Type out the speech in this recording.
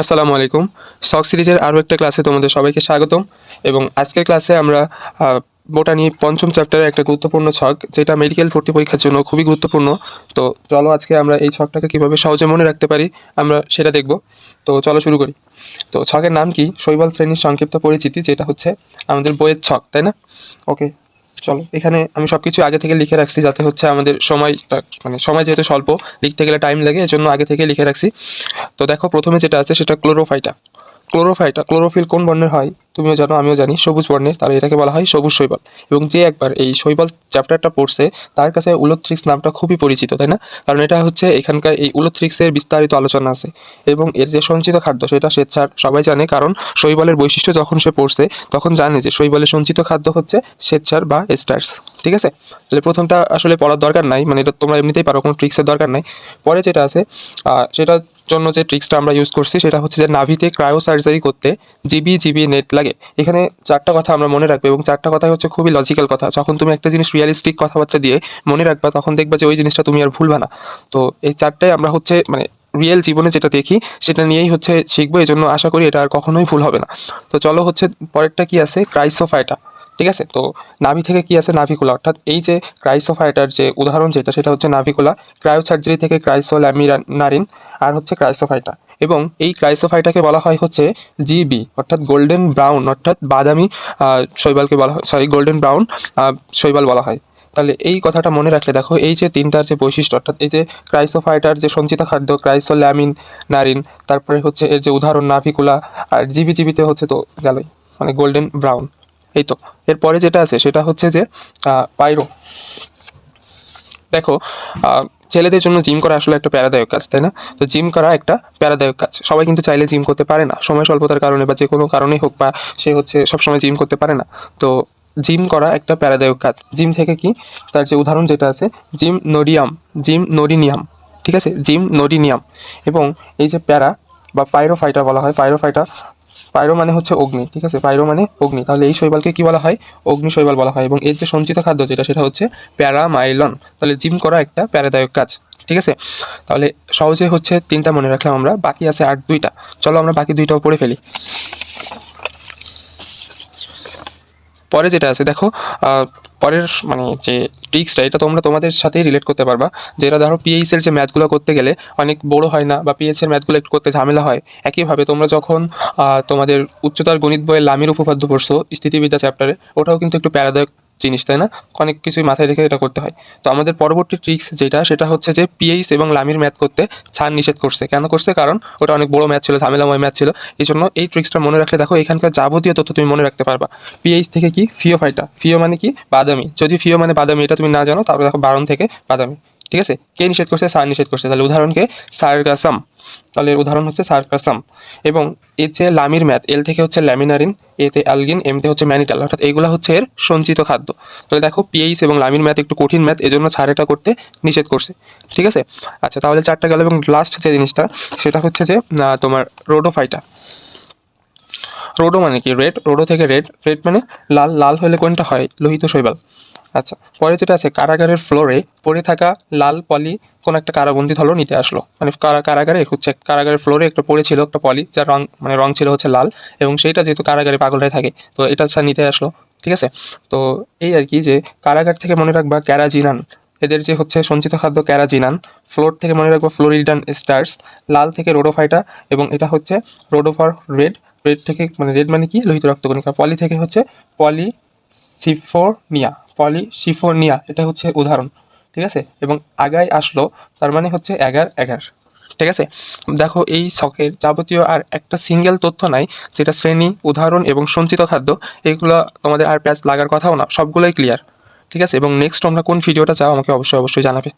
আসসালামু আলাইকুম। সক সিরিজের আরও একটা ক্লাসে তোমাদের সবাইকে স্বাগতম এবং আজকের ক্লাসে আমরা বোটানি পঞ্চম চ্যাপ্টারের একটা গুরুত্বপূর্ণ ছক, যেটা মেডিকেল ভর্তি পরীক্ষার জন্য খুবই গুরুত্বপূর্ণ। তো চলো আজকে আমরা এই ছকটাকে কীভাবে সহজে মনে রাখতে পারি, আমরা সেটা দেখব। তো চলো শুরু করি। তো ছকের নাম কি? শৈবাল শ্রেণির সংক্ষিপ্ত পরিচিতি, যেটা হচ্ছে আমাদের বইয়ের ছক, তাই না? ওকে চলো, এখানে আমি সব কিছু আগে থেকে লিখে রাখছি যাতে হচ্ছে আমাদের সময়টা মানে সময় যেহেতু স্বল্প, লিখতে গেলে টাইম লাগে, এজন্য আগে থেকে লিখে রাখছি। তো দেখো, প্রথমে যেটা আছে সেটা ক্লোরোফাইটা ক্লোরোফাইটা, ক্লোরোফিল কোন বর্ণের হয়? তুমিও জানো, আমিও জানি, সবুজ বর্ণের, তাহলে এটাকে বলা হয় সবুজ শৈবাল। এবং যে একবার এই শৈবাল চ্যাপ্টারটা পড়ছে, তার কাছে উলোথ্রিক্স নামটা খুবই পরিচিত, তাই না? কারণ এটা হচ্ছে এখানকার এই উলোথ্রিক্সের বিস্তারিত আলোচনা আছে। এবং এর যে সঞ্চিত খাদ্য, সেটা স্বেচ্ছার সবাই জানে, কারণ শৈবালের বৈশিষ্ট্য যখন সে পড়ছে, তখন জানে যে শৈবালের সঞ্চিত খাদ্য হচ্ছে স্বেচ্ছার বা স্টার্স ঠিক আছে? তাহলে প্রথমটা আসলে পড়ার দরকার নাই মানে এটা তোমরা এমনিতেই পারো, কোনো ট্রিক্সের দরকার নাই। পরে যেটা আছে সেটার জন্য যে ট্রিক্সটা আমরা ইউজ করছি, সেটা হচ্ছে যে নাভিতে ক্রায়ো সার্জারি করতে জিবি জিবি নেট লাগে। এখানে চারটা কথা আমরা মনে রাখব এবং চারটা কথাই হচ্ছে খুবই লজিক্যাল কথা। যখন তুমি একটা জিনিস রিয়ালিস্টিক কথাবার্তা দিয়ে মনে রাখবা, তখন দেখবা যে ওই জিনিসটা তুমি আর ভুলবা না। তো এই চারটাই আমরা হচ্ছে মানে রিয়েল জীবনে যেটা দেখি, সেটা নিয়েই হচ্ছে শিখব। এই জন্য আশা করি এটা আর কখনোই ভুল হবে না। তো চলো হচ্ছে পরেরটা কি আছে? ক্রাইসোফাইটা ঠিক আছে? তো নাভি থেকে কি আছে? নাভিকুলা। অর্থাৎ এই যে ক্রাইসোফাইটার যে উদাহরণ যেটা, সেটা হচ্ছে নাভিকুলা। ক্রায়ো সার্জারি থেকে ক্রাইসো নারিন আর হচ্ছে ক্রাইসোফাইটা। এবং এই ক্রাইসোফাইটাকে বলা হয় হচ্ছে জিবি, অর্থাৎ গোল্ডেন ব্রাউন, অর্থাৎ বাদামি শৈবালকে বলা হয়, সরি, গোল্ডেন ব্রাউন শৈবাল বলা হয়। তাহলে এই কথাটা মনে রাখলে দেখো, এই যে তিনটার যে বৈশিষ্ট্য, অর্থাৎ এই যে ক্রাইসোফাইটার যে সঞ্চিত খাদ্য ক্রাইসোল্যামিন নারিন তারপরে হচ্ছে এর যে উদাহরণ নাভিকুলা, আর জিবি জিবিতে হচ্ছে তো গেলই মানে গোল্ডেন ব্রাউন। এই তো, এরপরে যেটা আছে সেটা হচ্ছে যে পাইরো। দেখো ছেলেদের জন্য জিম করা আসলে একটা প্যারাদায়ক কাজ, তাই না? তো জিম করা একটা প্যারাদায়ক কাজ। সবাই কিন্তু চাইলে জিম করতে পারে না, সময় স্বল্পতার কারণে বা যে কোনো কারণেই হোক বা সে হচ্ছে সবসময় জিম করতে পারে না। তো জিম করা একটা প্যারাদায়ক কাজ। জিম থেকে কি? তার যে উদাহরণ যেটা আছে, জিম নোডিয়াম, জিম নোডিনিয়াম, ঠিক আছে? জিম নোডিনিয়াম। এবং এই যে প্যারা বা পাইরোফাইটা বলা হয়, পাইরোফাইটা পাইরো মানে হচ্ছে অগ্নি, ঠিক আছে? পাইরো মানে অগ্নি। তাহলে এই শৈবালকে কি বলা হয়? অগ্নি শৈবাল বলা হয় এবং এর যে সঞ্চিত খাদ্য যেটা, সেটা হচ্ছে প্যারামাইলন। তাহলে জিম করা একটা প্যারাদায়ক কাজ, ঠিক আছে? তাহলে সহজে হচ্ছে তিনটা মনে রাখলাম আমরা, বাকি আছে আর দুইটা। চলো আমরা বাকি দুইটাও পড়ে ফেলি। পরে যেটা আছে, দেখো পরের মানে যে ট্রিক্সটা এটা তোমরা তোমাদের সাথেই রিলেট করতে পারবা। যেটা ধরো পিএইচ এর যে ম্যাথগুলো করতে গেলে অনেক বড় হয় না বা পিএইচ এর ম্যাথগুলো একটু করতে ঝামেলা হয়, একইভাবে তোমরা যখন তোমাদের উচ্চতর গণিত বইয়ের লামির উপপাদ্য পড়ছো, স্থিতিবিদ্যা চ্যাপ্টারে ওটাও কিন্তু একটু প্যারাদায়ক জিনিস, তাই না? অনেক কিছুই মাথায় রেখে এটা করতে হয়। তো আমাদের পরবর্তী ট্রিক্স যেটা, সেটা হচ্ছে যে পিএইচ এবং লামির ম্যাথ করতে ছাড় নিষেধ করছে। কেন করছে? কারণ ওটা অনেক বড় ম্যাথ ছিল, ঝামেলাময় ম্যাথ ছিল। এই জন্য এই ট্রিক্সটা মনে রাখলে দেখো, এখানকার যাবতীয় তথ্য তুমি মনে রাখতে পারবা। পিএইচ থেকে কি? ফিও ফাইটা ফিও মানে কি? বাদামি। যদি ফিও মানে বাদামি, এটা তুমি না জানো তারপরে দেখো বারণ থেকে বাদামি। ঠিক আছে? কে নিষেধ করছে? সার নিষেধ করছে। তাহলে উদাহরণকে সার্গাসাম তাহলে এর উদাহরণ হচ্ছে সার্কাসাম। এবং যে লামির ম্যাথ, এল থেকে হচ্ছে ল্যামিনারিন এতে অ্যালগিন এমতে হচ্ছে ম্যানিটাল। অর্থাৎ এগুলো হচ্ছে এর সঞ্চিত খাদ্য। তাহলে দেখো পিএইচ এবং লামির ম্যাথ একটু কঠিন ম্যাথ, এজন্য ছাড় এটা করতে নিষেধ করছে। ঠিক আছে? আচ্ছা তাহলে চারটা গেল এবং লাস্ট যে জিনিসটা, সেটা হচ্ছে যে তোমার রোডোফাইটা। রোডো মানে কি? রেড, রোডো থেকে রেড। রেড মানে লাল লাল হলে কোনটা হয়? লোহিত শৈবাল। আচ্ছা পরে যেটা আছে, কারাগারের ফ্লোরে পড়ে থাকা লাল পলি কোন একটা কারাবন্দি ধরো নিতে আসলো। মানে কারা কারাগারে হচ্ছে, কারাগারের ফ্লোরে একটা পড়েছিল একটা পলি, যার রং মানে রং ছিল হচ্ছে লাল, এবং সেইটা যেহেতু কারাগারে পাগলরাই থাকে, তো এটা নিতে আসলো, ঠিক আছে? তো এই আর কি যে, কারাগার থেকে মনে রাখবা ক্যারাজিনান, এদের যে হচ্ছে সঞ্চিত খাদ্য ক্যারাজিনান ফ্লোর থেকে মনে রাখব ফ্লোরিডান স্টার্স, লাল থেকে রোডোফাইটা, এবং এটা হচ্ছে রোডোফার রেড রেড থেকে মানে রেড মানে কি? লোহিত রক্তকণিকা, পলি থেকে হচ্ছে পলি সিফোনিয়া পলি সিফোনিয়া এটা হচ্ছে উদাহরণ, ঠিক আছে? এবং আগায় আসলো, তার মানে হচ্ছে এগার এগার, ঠিক আছে? দেখো, এই শখের যাবতীয় আর একটা সিঙ্গেল তথ্য নাই, যেটা শ্রেণি, উদাহরণ এবং সঞ্চিত খাদ্য, এগুলো তোমাদের আর প্যাচ লাগার কথাও না, সবগুলোই ক্লিয়ার ঠিক আছে? এবং নেক্সট তোমরা কোন ভিডিওটা চাও, আমাকে অবশ্যই অবশ্যই জানাবে।